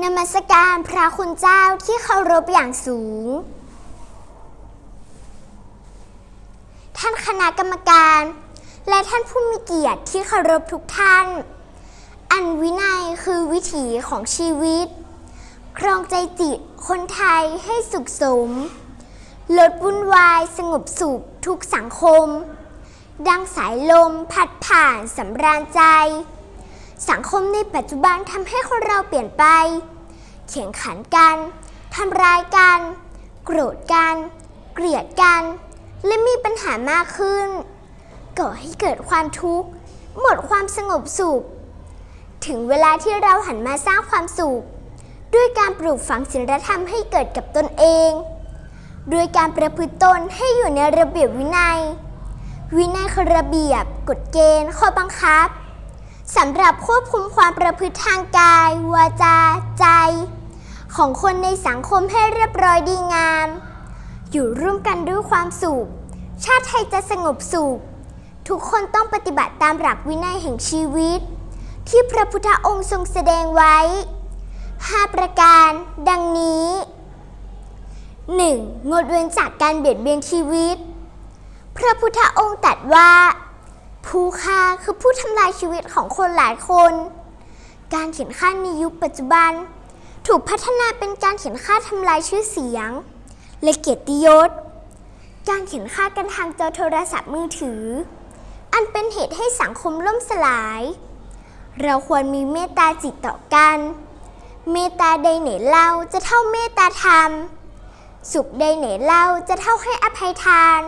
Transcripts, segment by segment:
นมัสการพระคุณเจ้าที่เคารพอย่างสูง ท่านคณะกรรมการ และท่านผู้มีเกียรติที่เคารพทุกท่าน อันวินัยคือวิถีของชีวิต ครองใจจิตคนไทยให้สุขสม ลดวุ่นวายสงบสุขทุกสังคม ดังสายลมพัดผ่านสำราญใจ สังคมในปัจจุบันทำให้คนเราเปลี่ยนไป เขียงขันกัน ทำร้ายกัน โกรธกัน เกลียดกัน และมีปัญหามากขึ้น ก่อให้เกิดความทุกข์ หมดความสงบสุข ถึงเวลาที่เราหันมาสร้างความสุข ด้วยการปลูกฝังศีลธรรมให้เกิดกับตนเองด้วยการประพฤติตนให้อยู่ในระเบียบวินัย วินัยคือระเบียบ กฎเกณฑ์ ข้อบังคับ สำหรับควบคุมความประพฤติทางกาย วาจา ใจ ของคนในสังคมให้เรียบร้อยดีงาม อยู่ร่วมกันด้วยความสุข ชาติไทยจะสงบสุข ทุกคนต้องปฏิบัติตามหลักวินัยแห่งชีวิต ที่พระพุทธองค์ทรงแสดงไว้ 5 ประการดังนี้ 1. งดเว้นจากการเบียดเบียนชีวิต พระพุทธองค์ตรัสว่า ผู้ฆ่าคือผู้ทำลายชีวิตของคนหลายคน การเขียนฆ่าในยุคปัจจุบัน ถูกพัฒนาเป็นการเขียนฆ่าทำลายชื่อเสียง และเกียรติยศ การเขียนฆ่ากันทางจอโทรศัพท์มือถือ อันเป็นเหตุให้สังคมล่มสลาย เราควรมีเมตตาจิตต่อกัน เมตตาใดไหนเล่าจะเท่าเมตตาธรรม สุขใดไหนเล่าจะเท่าให้อภัยทาน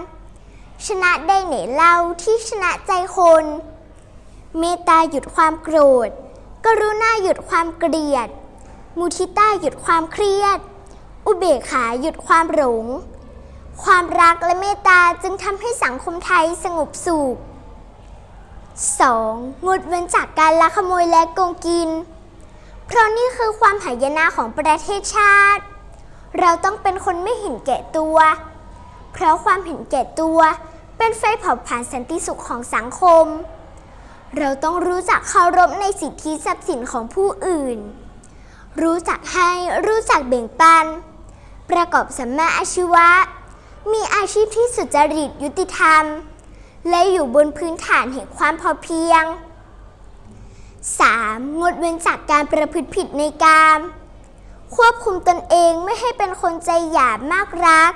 ชนะได้ไหนเล่าที่ชนะใจคน เมตตาหยุดความโกรธ กรุณาหยุดความเกลียด มุทิตาหยุดความเครียด อุเบกขาหยุดความหลง ความรักและเมตตาจึงทำให้สังคมไทยสงบสุข 2. งดเว้นจากการลักขโมยและโกงกิน เพราะนี่คือความหายนะของประเทศชาติ เราต้องเป็นคนไม่เห็นแก่ตัว เพราะความเห็นแก่ตัว เป็นไฟเผาผลาญสันติสุขของสังคม เราต้องรู้จักเคารพในสิทธิทรัพย์สินของผู้อื่น รู้จักให้รู้จักแบ่งปัน ประกอบสัมมาอาชีวะ มีอาชีพที่สุจริตยุติธรรม และอยู่บนพื้นฐานแห่งความพอเพียง 3. งดเว้นจากการประพฤติผิดในกามควบคุมตนเองไม่ให้เป็นคนใจหยาบมากรัก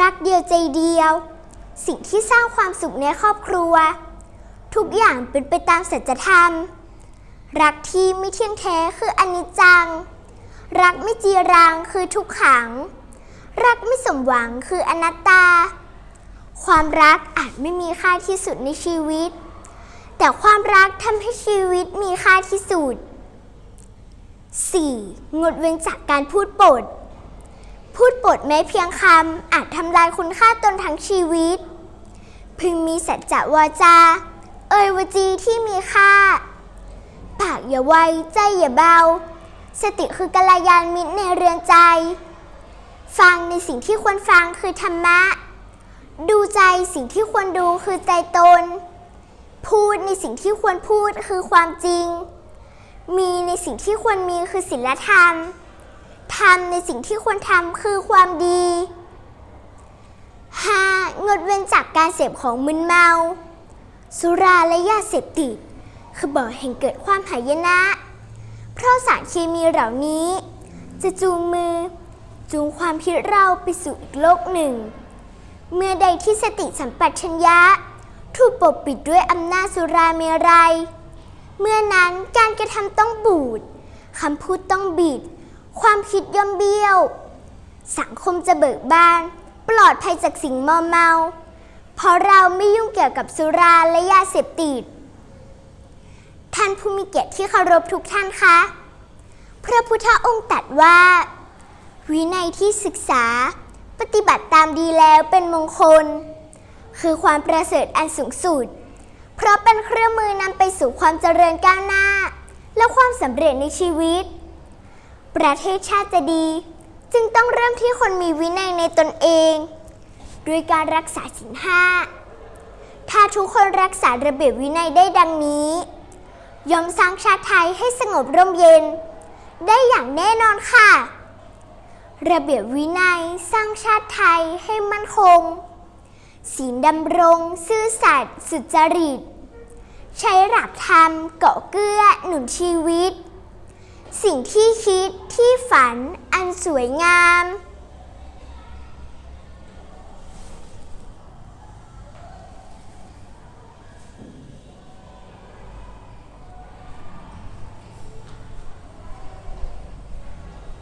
รักเดียวใจเดียว สิ่งที่สร้างความสุขในครอบครัว ทุกอย่างเป็นไปตามสัจธรรม รักที่ไม่เที่ยงแท้คืออนิจจัง รักไม่จีรังคือทุกขัง รักไม่สมหวังคืออนัตตา ความรักอาจไม่มีค่าที่สุดในชีวิต แต่ความรักทำให้ชีวิตมีค่าที่สุด 4. งดเว้นจากการพูดปด พูดปดแม้เพียงคำอาจทำลายคุณค่าตนทั้งชีวิต พึงมีสัจจะวาจา เอ่ยวจีที่มีค่า ปากอย่าไวใจอย่าเบา สติคือกัลยาณมิตรในเรือนใจ ฟังในสิ่งที่ควรฟังคือธรรมะ ดูใจสิ่งที่ควรดูคือใจตน พูดในสิ่งที่ควรพูดคือความจริง มีในสิ่งที่ควรมีคือศีลธรรมทำในสิ่งที่ควรทำคือความดี 5. งดเว้นจาก การเสพของมึนเมา สุราและยาเสพติดคือบ่อแห่งเกิดความหายนะ เพราะสารเคมีเหล่านี้ จะจูงมือ จูงความคิดเราไปสู่อีกโลกหนึ่ง เมื่อใดที่สติสัมปชัญญะ ถูกปกปิดด้วยอำนาจสุราเมรัย เมื่อนั้นการกระทำต้องบูดคำพูดต้องบิด ความคิดย่อมเบี้ยว สังคมจะเบิกบาน ปลอดภัยจากสิ่งมอมเมา เพราะเราไม่ยุ่งเกี่ยวกับสุราและยาเสพติด ท่านผู้มีเกียรติที่เคารพทุกท่านคะ พระพุทธองค์ตรัสว่า วินัยที่ศึกษา ปฏิบัติตามดีแล้วเป็นมงคล คือความประเสริฐอันสูงสุด เพราะเป็นเครื่องมือนำไปสู่ความเจริญก้าวหน้า และความสำเร็จในชีวิต ประเทศชาติจะดี จึงต้องเริ่มที่คนมีวินัยในตนเอง ด้วยการรักษาศีลห้า ถ้าทุกคนรักษาระเบียบวินัยได้ดังนี้ย่อมสร้างชาติไทยให้สงบร่มเย็น ได้อย่างแน่นอนค่ะ ระเบียบวินัยสร้างชาติไทยให้มั่นคง ศีลดำรง ซื่อสัตย์สุจริต ใช้หลักธรรมเกาะเกื้อหนุนชีวิต สิ่งที่คิดที่ฝันอันสวยงาม